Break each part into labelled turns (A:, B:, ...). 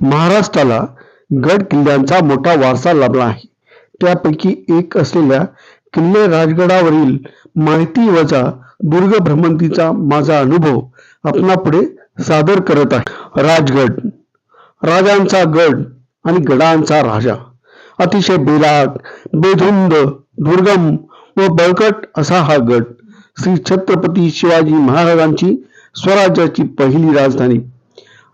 A: महाराष्ट्राला गड किल्ल्यांचा मोठा वारसा लाभला आहे. त्यापैकी एक असलेल्या किल्ले राजगडावरील माहिती वजा दुर्ग भ्रमंतीचा माझा अनुभव आपणापुढे सादर करत आहे. राजगड. राजांचा गड आणि गडांचा राजा. अतिशय बेलाट बेधुंद दुर्गम व बळकट असा हा गड. श्री छत्रपती शिवाजी महाराजांची स्वराज्याची पहिली राजधानी.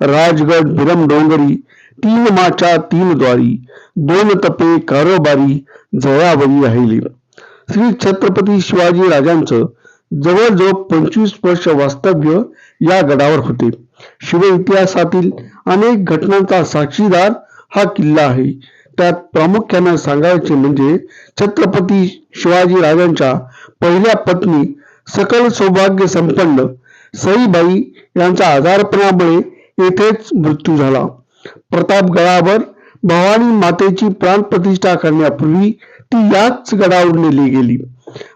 A: राजगड बिरम डोंगरी तीन माच्या तीन द्वारी दोन तपे कारोबारी जयावरी राहिली. श्री छत्रपती शिवाजी राजांचं जवळजवळ पंचवीस वर्ष वास्तव्य या गडावर होते. शिव इतिहासातील अनेक घटनांचा साक्षीदार हा किल्ला आहे. त्यात प्रामुख्याने सांगायचे म्हणजे छत्रपती शिवाजी राजांच्या पहिल्या पत्नी सकल सौभाग्य संपन्न सईबाई यांचा आजारपणामुळे येथेच मृत्यू झाला. प्रतापगडावर भवानी मातेची प्राण प्रतिष्ठा करण्यापूर्वी ती याच गडावर नेली गेली.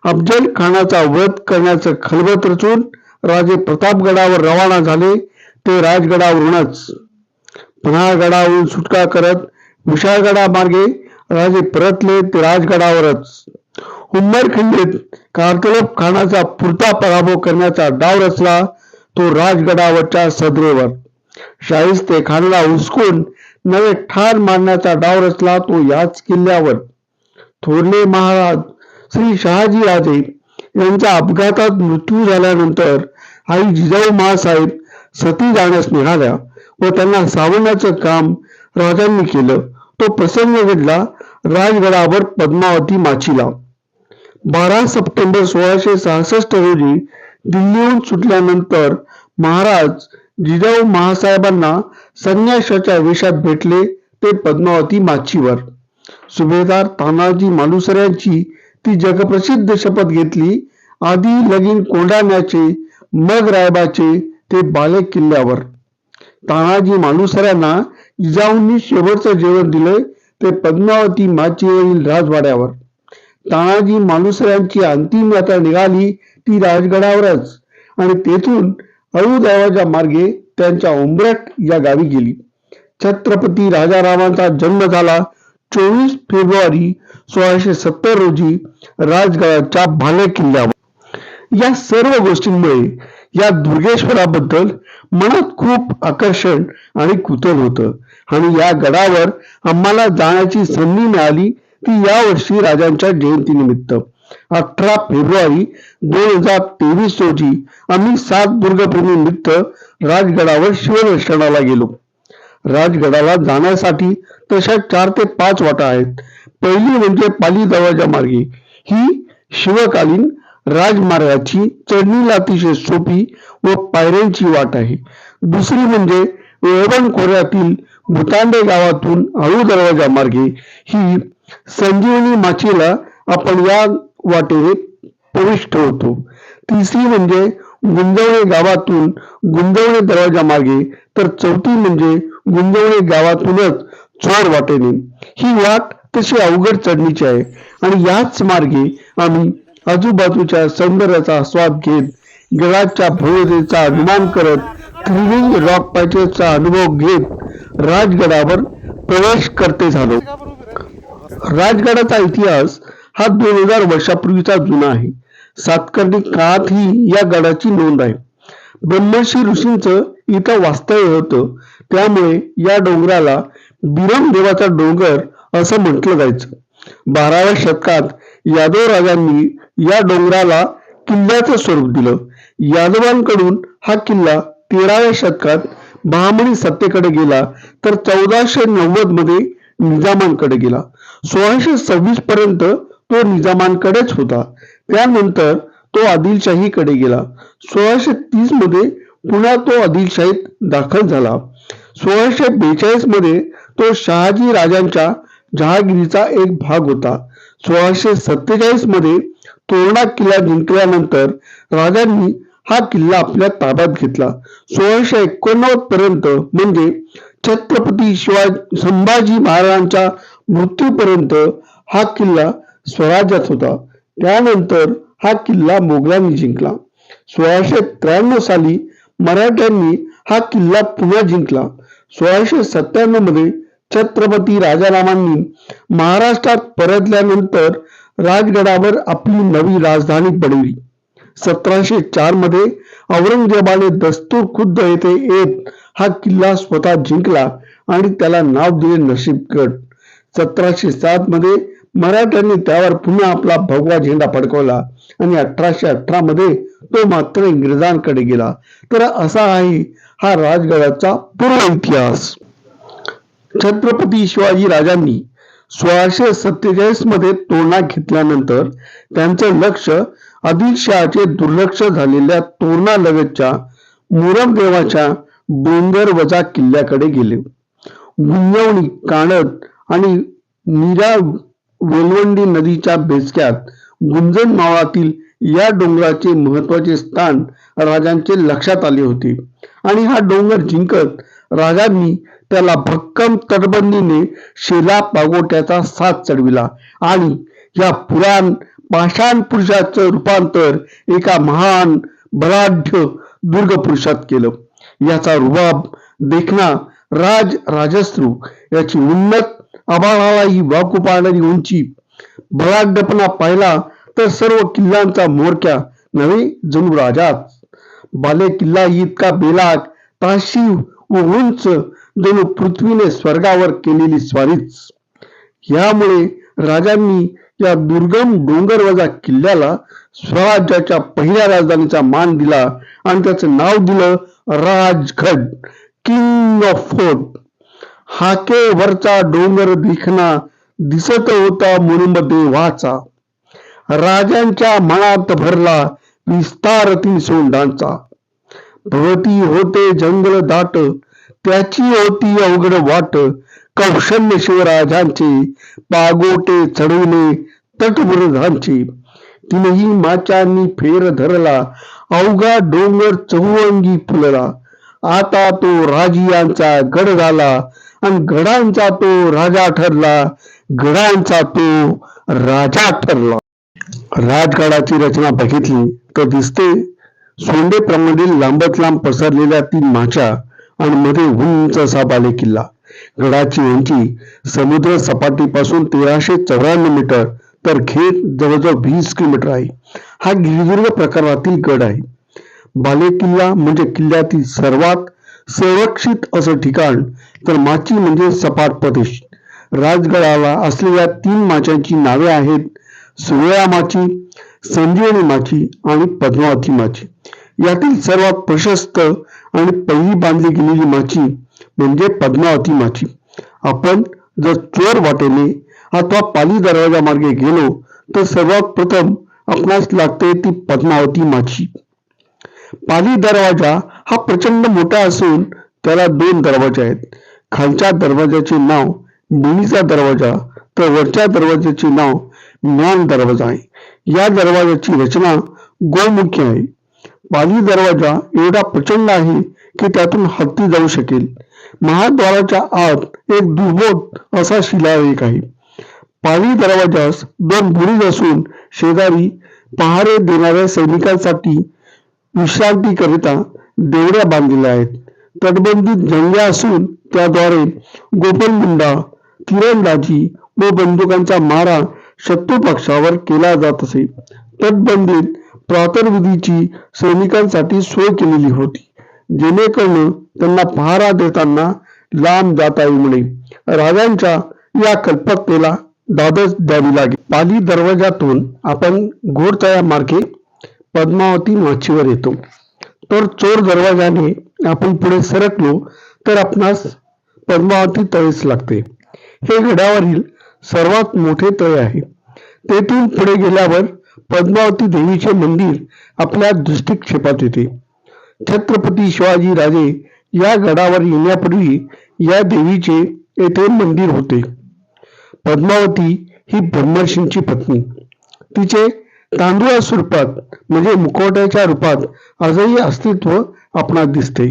A: अफजल खानाचा वध करण्याचं खलबत रचून राजे प्रतापगडावर रवाना झाले. ते राजगडावरूनच. पन्हाळगडावरून सुटका करत विशाळगडा मार्गे राजे परतले. ते राजगडावरच. उंबरखिंडीत कारतलब खानाचा पुरता पराभव करण्याचा डाव रचला. तो राजगडावरच्या सदरेवर. शाहिस्ते खानला हुसकून नवे ठार मारण्याचा डाव रचला तो याच किल्ल्यावर. थोरले महाराज श्री शहाजी राजे यांचा अपघातात मृत्यू झाल्यानंतर आई जिजाऊ महासाहेब सती जाण्यास निघाल्या व त्यांना सावण्याचं काम राजांनी केलं. तो प्रसंग घडला राजगडावर पद्मावती माचीला. बारा सप्टेंबर सोळाशे सहासष्ट रोजी दिल्लीहून सुटल्यानंतर महाराज जिजाऊ महासाहेबांना संन्याशाच्या वेशात भेटले ते पद्मावती माचीवर. सुभेदार तानाजी मालुसऱ्यांची ती जगप्रसिद्ध शपथ घेतली. आधी लगीन कोंडाण्याचे मग रायबाचे ते बाले किल्ल्यावर. तानाजी मालुसऱ्यांना जिजाऊंनी शेवटचं जेवण दिले ते पद्मावती माचीवरील राजवाड्यावर. तानाजी मालुसऱ्यांची अंतिम यात्रा निघाली ती राजगडावरच आणि तेथून अळूदेवाच्या मार्गे त्यांच्या उंबरट या गावी गेली. छत्रपती राजारामांचा जन्म झाला चोवीस फेब्रुवारी सोळाशे सत्तर रोजी राजगडाच्या भाले किल्ल्यावर. या सर्व गोष्टींमुळे या दुर्गेश्वराबद्दल मनात खूप आकर्षण आणि कुतूहल होतं. आणि या गडावर आम्हाला जाण्याची संधी मिळाली ती यावर्षी राजांच्या जयंतीनिमित्त. अठरा फेब्रुवारी दोन हजार तेवीस रोजी आम्ही सात दुर्गभूमीनिमित्त राजगडावर शिवदर्शनाला गेलो. राजगडाला जाण्यासाठी तशा चार ते पाच वाटा आहेत. पहिली म्हणजे पाली दरवाजा मार्गे. ही शिवकालीन राजमार्गाची चढणीला अतिशय सोपी व पायऱ्यांची वाट आहे. दुसरी म्हणजे वेळवण खोऱ्यातील भूतांडे गावातून आळू दरवाजा मार्गे. ही संजीवनी माचीला आपण या वाटेने प्रविष्ट होतो. तिसरी म्हणजे गुंजवणे गावातून गुंजवणे दरवाजा मार्गे तर चौथी म्हणजे गुंजवणे गावातूनच चोर वाटेने. ही वाट तशी अवघड चढणीची आहे आणि याच मार्गे आम्ही आजूबाजूच्या सौंदर्याचा स्वाद घेत गडाच्या भव्यतेचा अभिमान करत थ्रिलिंग रॉक पॅचेसचा अनुभव घेत राजगडावर प्रवेश करते झालो. राजगडाचा इतिहास हा दोन हजार वर्षापूर्वीचा जुना आहे. सातकर्णी काळातही या गडाची नोंद आहे. ब्रह्मर्षी ऋषींचं इथं वास्तव्य होतं. त्यामुळे या डोंगराला बिरम देवाचा डोंगर असं म्हटलं जायचं. बाराव्या शतकात यादव राजांनी या डोंगराला किल्ल्याचं स्वरूप दिलं. यादवांकडून हा किल्ला तेराव्या शतकात बहामणी सत्तेकडे गेला तर चौदाशे नव्वदमध्ये निजामांकडे गेला. सोळाशे सव्वीस पर्यंत तो निजामांकडेच होता. त्यानंतर तो आदिलशाहीकडे गेला. सोळाशे तीसमध्ये पुन्हा तो आदिलशाहीत दाखल झाला. सोळाशे बेचाळीसमध्ये तो शहाजी राजांच्या जहागिरीचा एक भाग होता. सोळाशे सत्तेचाळीसमध्ये तोरणा किल्ला जिंकल्यानंतर राजांनी हा किल्ला आपल्या ताब्यात घेतला. सोळाशे एकोणनव्वद पर्यंत म्हणजे छत्रपती शिवाजी संभाजी महाराजांच्या मृत्यूपर्यंत हा किल्ला स्वराज्यात होता. त्यानंतर हा किल्ला मोगलांनी जिंकला. सोळाशे त्र्याण्णव साली मराठ्यांनी हा किल्ला पुन्हा जिंकला. सोळाशे सत्त्याण्णवमध्ये छत्रपती राजारामांनी महाराष्ट्रात परतल्यानंतर राजगडावर आपली नवी राजधानी बनवली. सतराशे चारमध्ये औरंगजेबाने दस्तूर खुद्द येथे येत हा किल्ला स्वतः जिंकला आणि त्याला नाव दिले नशीबगड सतराशे सात मध्ये मराठ्यांनी त्यावर पुन्हा आपला भगवा झेंडा फडकवला आणि अठराशे अठरा मध्ये तो मात्र इंग्रजांकडे गेला. तर असा आहे हा राजगडाचा पूर्व इतिहास. छत्रपती शिवाजी राजांनी सोळाशे सत्तेचाळीसमध्ये तोरणा घेतल्यानंतर त्यांचं लक्ष आदिलशहाचे दुर्लक्ष झालेल्या तोरणा लगतच्या मुरमदेवाच्या डोंगर वजा किल्ल्याकडे गेले. गुंजवणी कानड आणि निरा वेलवंडी नदीच्या बेचक्यात गुंजन मावळातील या डोंगराचे महत्त्वाचे स्थान राजांचे लक्षात आले होते. आणि हा डोंगर जिंकत राजांनी त्याला भक्कम तटबंदीने शेला पागोट्याचा साथ चढविला आणि या पुराण पाषाण पुरुषाचं रूपांतर एका महान बलाढ्य दुर्ग पुरुषात केलं. याचा रुबाब देखना राज राजश्रू याची उन्नत आभाळालाही वाकू पाळणारी उंची. बळाडपणा पाहिला तर सर्व किल्ल्यांचा मोरक्या नव्हे जणू राजाच. बाले किल्ला इतका बेलाट ताशी व उंच जणू पृथ्वीने स्वर्गावर केलेली स्वारीच. यामुळे राजांनी या दुर्गम डोंगरवजा किल्ल्याला स्वराज्याच्या पहिल्या राजधानीचा मान दिला आणि त्याचं नाव दिलं राजगड किंग ऑफ फोर्ट हाके वरचा डोंगर दिखना दिसत होता मुरुंब देवाचा. राजांच्या मनात भरला विस्तार सोंडांचा. भवती होते जंगल दाट त्याची होती अवघड वाट. कौशल्य शिवराजांचे पागोटे चढवले तटबुरुजांचे. तिनेही माचांनी फेर धरला अवघा डोंगर चहुअंगी फुलला. आता तो राजियांचा गड झाला आणि गडांचा तो राजा ठरला गडांचा तो राजा ठरला. राजगडाची रचना बघितली तर दिसते सोंडेप्रमाणे लांबत लांब पसरलेल्या तीन माच्या आणि मध्ये उंच असा बाले किल्ला. गडाची उंची समुद्र सपाटीपासून तेराशे चौऱ्याण्णव मीटर तर खेत जवळजवळ वीस किलोमीटर आहे. हा गिरिदुर्ग प्रकारातील गड आहे. बाले किल्ला म्हणजे किल्ल्यातील सर्वात संरक्षित असं ठिकाण तर माची म्हणजे सपाट प्रदेश. राजगडाला असलेल्या तीन माच्यांची नावे आहेत सुवेळा माची संजीवनी माची आणि पद्मावती माची. यातील सर्वात प्रशस्त आणि पहिली बांधली गेलेली माची म्हणजे पद्मावती माची. आपण जर चोर वाटेने अथवा पाली दरवाजा मार्गे गेलो तर सर्वात प्रथम आपणास लागते ती पद्मावती माची. पाली दरवाजा हा प्रचंड मोठा असून त्याला दोन दरवाजे आहेत. खालच्या दरवाजाचे नाव मिनीचा दरवाजा तर वरच्या दरवाजाचे नाव ज्ञान दरवाजा आहे. या दरवाजाची रचना गोमुखी आहे. पाली दरवाजा एवढा प्रचंड आहे की त्यातून हत्ती जाऊ शकेल. महाद्वाराच्या आत एक दुर्बोध असा शिलालेख आहे. पाली दरवाजास दोन बुरुज असून शेजारी पहारे देणाऱ्या सैनिकांसाठी विश्रांतीकरिता देवड्या बांधलेल्या आहेत. तटबंदीत जंग्या असून त्याद्वारे गोपनगुंडा तिरंदाजी व बंदुकांचा मारा शत्रू पक्षावर केला जात असे. तटबंदीत प्रातर्विधीची सैनिकांसाठी सोय केलेली होती. जेणेकरून त्यांना पहारा देताना लांब जाता येऊ नये. राजांच्या या कल्पकतेला दादच द्यावी लागेल. पाली दरवाजातून आपण घोडतळ्या मार्गे पद्मावती माचीवर येतो. तर चोर दरवाजाने आपण पुढे सरकलो तर आपणास पद्मावती तळेच लागते. हे गडावरील सर्वात मोठे तळे आहे. तेथून पुढे गेल्यावर पद्मावती देवीचे मंदिर आपल्या दृष्टिक्षेपात येते. छत्रपती शिवाजी राजे या गडावर येण्यापूर्वी या देवीचे येथे मंदिर होते. पद्मावती ही ब्रह्मर्षींची पत्नी. तिचे तांदुळा स्वरूपात म्हणजे मुखवट्याच्या रूपात आजही अस्तित्व आपणास दिसते.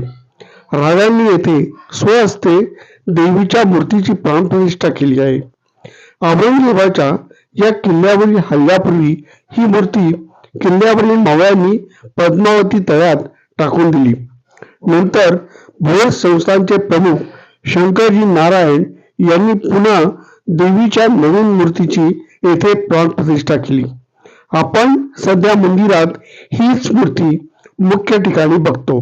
A: राजांनी येथे स्वहस्ते देवीच्या मूर्तीची प्राणप्रतिष्ठा केली आहे. औरंगजेबाच्या या किल्ल्यावरील हल्ल्यापूर्वी ही मूर्ती किल्ल्यावरील मावळ्यांनी पद्मावती तळ्यात टाकून दिली. नंतर भोर संस्थांचे प्रमुख शंकरजी नारायण यांनी पुन्हा देवीच्या नवीन मूर्तीची येथे प्राणप्रतिष्ठा केली. आपण सध्या मंदिरात हीच मूर्ती मुख्य ठिकाणी बघतो.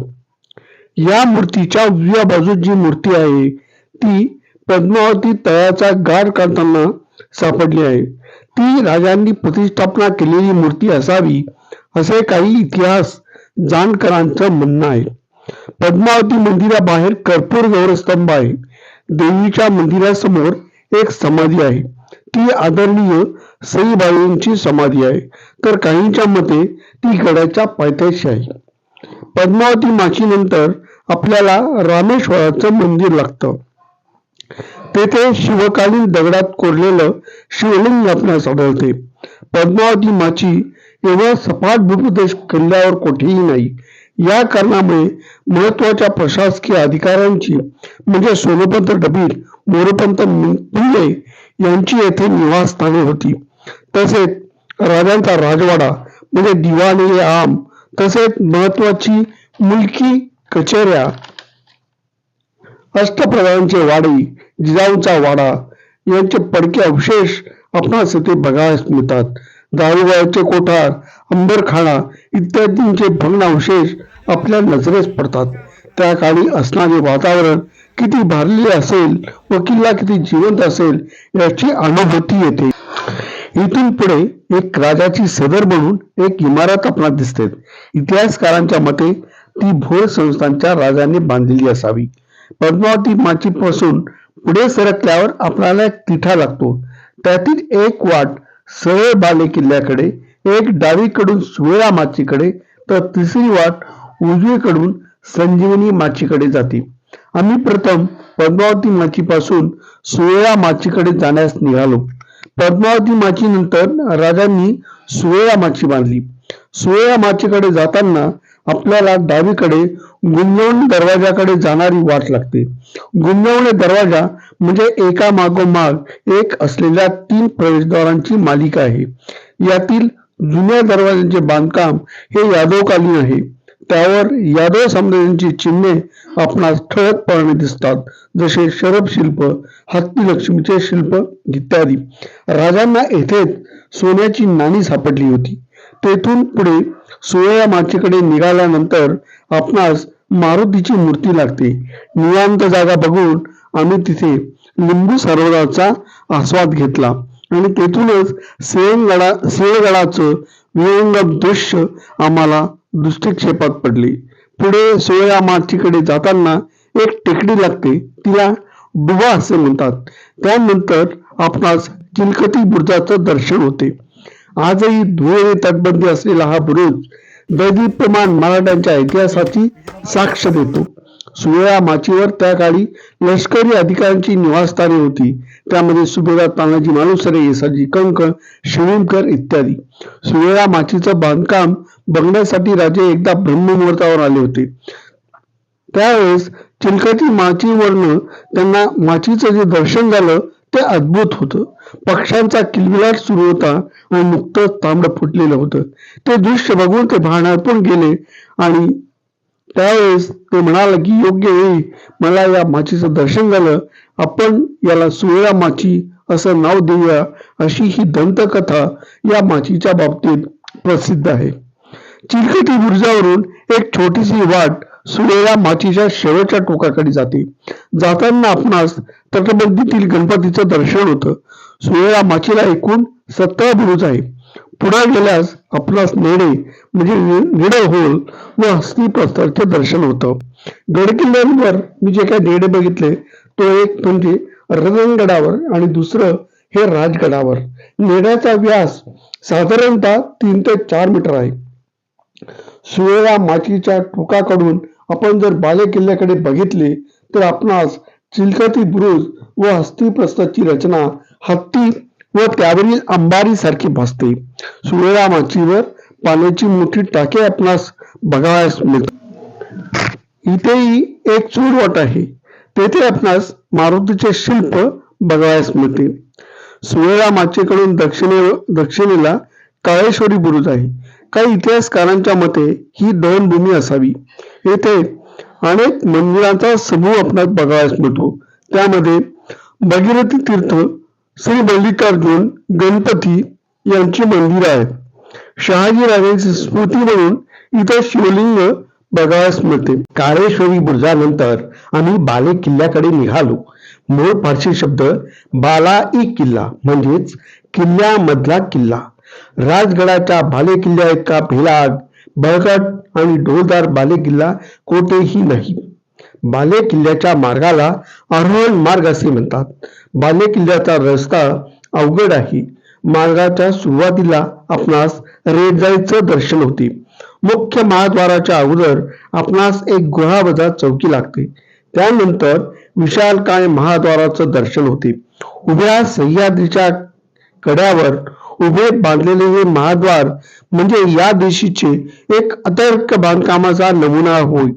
A: या मूर्तीच्या उजव्या बाजूस जी मूर्ती आहे ती पद्मावती तळ्याचा गाड काढताना सापडली आहे. ती राजांनी प्रतिष्ठापना केलेली मूर्ती असावी असे काही इतिहास जाणकारांचं म्हणणं आहे. पद्मावती मंदिराबाहेर कर्पूर गौरस्तंभ आहे. देवीच्या मंदिरासमोर एक समाधी आहे. ती आदरणीय सईबाईंची समाधी आहे. तर काहींच्या मते ती गडाच्या पायथ्याशी आहे. पद्मावती माची नंतर आपल्याला रामेश्वराचं मंदिर लागतं. तेथे शिवकालीन दगडात कोरलेलं शिवलिंग आपणास आढळते पद्मावती माची एवढा सपाट भूप्रदेश किल्ल्यावर कुठेही नाही. या कारणामुळे महत्त्वाच्या प्रशासकीय अधिकाऱ्यांची म्हणजे सोनोपंत डबीर मोरपंत पिल्ले यांची येथे निवासस्थाने होती. तसेच राजांचा राजवाडा म्हणजे दिवाणी आम तसेच महत्वाची मुलकी कचेऱ्या अष्टप्रधानांचे वाडी जिजाऊंचा वाडा यांचे पडके अवशेष आपणास येथे बघायला मिळतात. दारुगावचे कोठार अंबरखाना इत्यादींचे भग्न अवशेष आपल्या नजरेस पडतात. त्या काळी असणारे वातावरण किती भारलेले असेल व किल्ला किती जिवंत असेल याची अनुभूती येते. इथून पुढे एक राजाची सदर म्हणून एक इमारत आपणास दिसते. इतिहासकारांच्या मते ती भोर संस्थांच्या राजाने बांधलेली असावी. पद्मावती माची पासून पुढे सरकल्यावर आपल्याला एक तिठा लागतो. त्यातील एक वाट सरळ बाले किल्ल्याकडे एक डावीकडून सुवेळा माचीकडे तर तिसरी वाट उजवीकडून संजीवनी माचीकडे जाते. आम्ही प्रथम पद्मावती माचीपासून सुवेळा माचीकडे जाण्यास निघालो. पद्मावती माची नंतर राजांनी सुवेळा माची बांधली. सुवेळा माचीकडे जाताना आपल्याला डावीकडे गुंजवणी दरवाजाकडे जाणारी वाट लागते. गुंजवणी दरवाजा म्हणजे एका मागोमाग एक असलेल्या तीन प्रवेशद्वारांची मालिका आहे. यातील जुन्या दरवाजांचे बांधकाम हे यादवकालीन आहे. त्यावर यादव साम्राज्यांची चिन्हे आपणास ठळकपणे दिसतात. जसे शरभ शिल्प हत्ती लक्ष्मीचे शिल्प इत्यादी. राजांना येथेच सोन्याची नाणी सापडली होती. तेथून पुढे सोया माचीकडे निघाल्यानंतर आपणास मारुतीची मूर्ती लागते. निवांत जागा बघून आम्ही तिथे लिंबू सरोवराचा आस्वाद घेतला आणि तेथूनच सिंहगडा सिंहगडाचं विहंगम दृश्य आम्हाला दृष्टिक्षेपात पडले. पुढे सोया माचीकडे जाताना एक टेकडी लागते. तिला डुबा असे म्हणतात. त्यानंतर आपणास चिलकती बुरुजाचं दर्शन होते. आजही धुळे तटबंदी असलेला हा बुरुज दैदीप्यमान मराठ्यांच्या इतिहासाची साक्ष देतो. सुवेळा माचीवर त्या काळी लष्करी अधिकाऱ्यांची निवासस्थाने होती. त्यामध्ये सुभेदार तानाजी मालुसरे येसाजी कंक शिवणकर इत्यादी. सुवेळा माचीचं बांधकाम बघण्यासाठी राजे एकदा ब्रह्ममुहूर्तावर आले होते. त्यावेळेस चिलकती माचीवरनं त्यांना माचीचं जे दर्शन झालं ते अद्भुत होतं. पक्ष्यांचा किलबिलाट सुरू होता आणि नुकतंच तांबड फुटलेलं होतं. ते दृश्य बघून ते पण गेले आणि त्यावेळेस ते म्हणाले की योग्य वेळी मला या माचीचं दर्शन झालं. आपण याला सुवेळा माची असं नाव देऊया अशी ही दंतकथा या माचीच्या बाबतीत प्रसिद्ध आहे. चिलकटी बुर्जावरून एक छोटीशी वाट सुरेला माचीच्या शेवटच्या टोकाकडे जाते. जाताना आपणास तटबंदीतील गणपतीचं दर्शन होतं. सुरेला माचीला एकूण सतरा बुरुज आहे. पुढे गेल्यास आपणास नेडे म्हणजे निड होल व हस्ती प्रस्थानचे दर्शन होतं. गडकिल्ल्यांवर मी जे काही नेणे बघितले तो एक म्हणजे रतनगडावर आणि दुसरं हे राजगडावर. नेण्याचा व्यास साधारणतः तीन ते चार मीटर आहे. सुवेळा माचीच्या टोकाकडून आपण जर बाले किल्ल्याकडे बघितले तर आपणास चिलकती बुरुज व हस्तिप्रस्थाची रचना हत्ती व त्यावरील अंबारी सारखी भासते. सुवेळा माचीवर पाण्याची मोठी टाके आपणास बघावयास मिळतात इथेही एक चूडवाट आहे. तेथे आपणास मारुतीचे शिल्प बघावयास मिळते सुवेळा माचेकडून दक्षिणे दक्षिणेला काळेश्वरी बुरुज आहे. काही इतिहासकारांच्या मते ही दहनभूमी असावी. येथे अनेक मंदिरांचा समूह आपणास बघावयास मिळतो. त्यामध्ये भगीरथी तीर्थ श्री मल्लिकार्जुन गणपती यांची मंदिर आहेत. शहाजीराजांची स्मृती म्हणून इथं शिवलिंग बघावयास मिळते. काळेश्वरी बुर्जानंतर आम्ही बाले किल्ल्याकडे निघालो. मूळ फारसी शब्द बाला ई किल्ला म्हणजेच किल्ल्यामधला किल्ला. राजगडाच्या बाले किल्ल्या इतका भिलाग बळकट आणि डोलदार बाले किल्ला कोठेही नाही. बाले किल्ल्याच्या मार्गाला आरोहण मार्ग असे म्हणतात. बाले किल्ल्याचा रस्ता अवघड आहे. मार्गाच्या सुरुवातीला आपणास रेडजाईचं दर्शन होते. मुख्य महाद्वाराच्या अगोदर आपणास एक गुहावजा चौकी लागते. त्यानंतर विशालकाय महाद्वाराचं दर्शन होते. उभ्या सह्याद्रीच्या कड्यावर उभे बांधलेले हे महाद्वार म्हणजे या दिवशीचे एक अतर्क बांधकामाचा नमुना होय.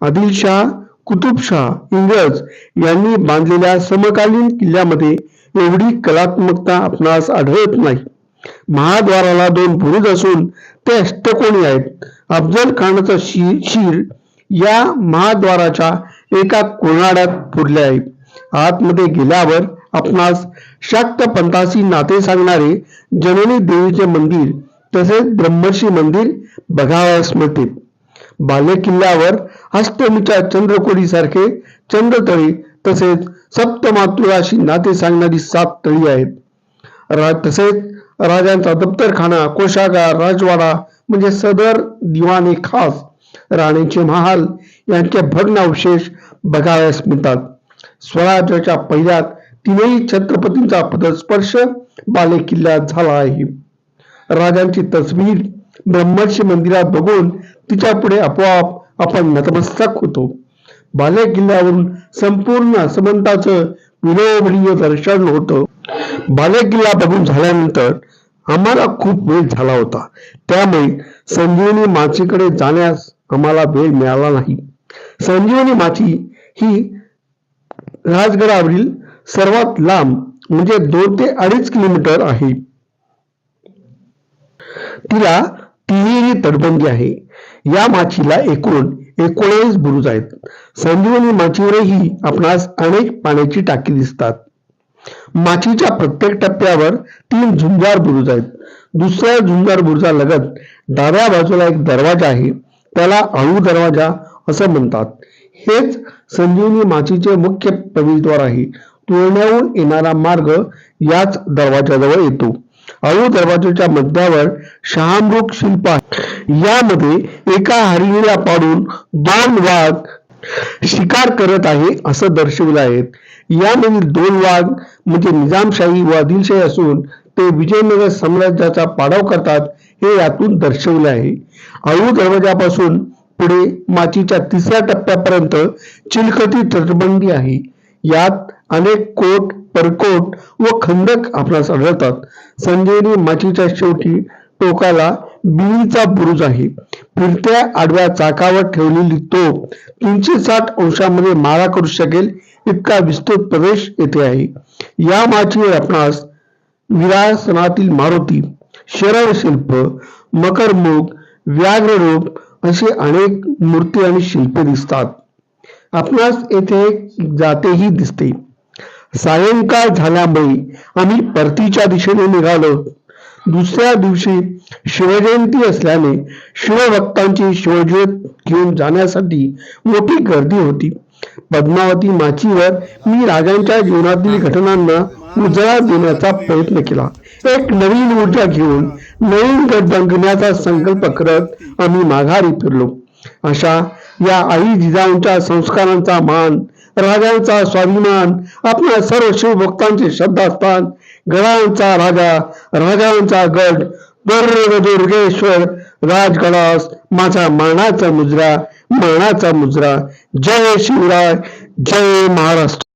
A: आदिलशाह कुतुबशाह इंग्रज यांनी बांधलेल्या समकालीन किल्ल्यामध्ये एवढी कलात्मकता आपणास आढळत नाही. महाद्वाराला दोन बुरुज असून ते अष्टकोणी आहेत. अफजल खानाचा शी शिर या महाद्वाराच्या एका कोणाड्यात पुरले आहे. आतमध्ये गेल्यावर आपणास शाक्त पंथाशी नाते सांगणारे जननी देवीचे मंदिर तसेच ब्रह्मर्षी मंदिर बघावयास मिळते. बालेकिल्ल्यावर अष्टमीच्या चंद्रकोडी सारखे चंद्रतळी तसेच सप्तमातृळाशी नाते सांगणारी सात तळी आहेत. रा तसेच राजांचा दप्तरखाना कोशागार राजवाडा म्हणजे सदर दिवाणे खास राणीचे महाल यांचे भग्नावशेष बघावयास मिळतात. स्वराज्याच्या पहिल्यात तिनेही छत्रपतींचा पदस्पर्श बाले किल्ल्यात झाला आहे. राजांची तस्वीर ब्रह्मर्षी मंदिरात बघून तिच्या पुढे आपोआप आपण नतमस्तक होतो. बाले किल्ल्यावरून संपूर्ण समंताचं विलोभनीय दर्शन होतं. बाले किल्ला बघून झाल्यानंतर आम्हाला खूप वेळ झाला होता. त्यामुळे संजीवनी माचीकडे जाण्यास आम्हाला वेळ मिळाला नाही. संजीवनी माची ही राजगडावरील सर्वात लांब म्हणजे दोन ते अडीच किलोमीटर आहे. तिला तिहेरी तटबंदी आहे. या माचीला एकूण एकोणीस बुरुज आहेत. संजीवनी माचीवरही आपणास अनेक पाण्याची टाकी दिसतात. माचीच्या प्रत्येक टप्प्यावर तीन झुंजार बुरुज आहेत. दुसऱ्या झुंजार बुरुजालगत डाव्या बाजूला एक दरवाजा आहे. त्याला अळू दरवाजा असं म्हणतात. हेच संजीवनी माचीचे मुख्य प्रवेशद्वार आहे. तुळण्याहून येणारा मार्ग याच दरवाजाजवळ येतो. अळू दरवाजाच्या मध्यावर शहामृग शिल्प आहे. यामध्ये एका हरिणीला पाडून दोन वाघ शिकार करत आहे असं दर्शविलं आहे. यामधील दोन वाघ म्हणजे निजामशाही व आदिलशाही असून ते विजयनगर साम्राज्याचा पाडाव करतात हे यातून दर्शविले आहे. अळू दरवाजापासून पुढे माचीच्या तिसऱ्या टप्प्यापर्यंत चिलखती तटबंदी आहे. यात अनेक कोट परकोट व खंदक आपणास आढळतात. संजयनी माचीच्या शेवटी टोकाला बिळीचा बुरुज आहे. फिरत्या आडव्या चाकावर ठेवलेली तोफ तीनशे साठ अंशामध्ये मारा करू शकेल इतका विस्तृत प्रदेश येथे आहे. या माचीवर आपणास विरासनातील मारुती शरण शिल्प मकरमुख व्याघ्ररूप असे अनेक मूर्ती आणि शिल्पे दिसतात. आपणास येथे एक जातेही दिसते. सायंकाळ झाल्यामुळे आम्ही परतीच्या दिशेने निघालो. दुसऱ्या दिवशी शिवजयंती असल्याने शिवभक्तांची शिवज्योत घेऊन जाण्यासाठी मोठी गर्दी होती. पद्मावती माचीवर मी राजांच्या जीवनातील घटनांना उजळा देण्याचा प्रयत्न केला. एक नवीन ऊर्जा घेऊन नवीन गट बांधण्याचा संकल्प करत आम्ही माघारी फिरलो. अशा या आई जिजाऊंच्या संस्कारांचा मान राजांचा स्वाभिमान आपल्या सर्व शिवभक्तांचे श्रद्धास्थान गडांचा राजा राजांचा गड दुर्ग दुर्गेश्वर राजगडास माझा मानाचा मुजरा मानाचा मुजरा. जय शिवराय जय महाराष्ट्र.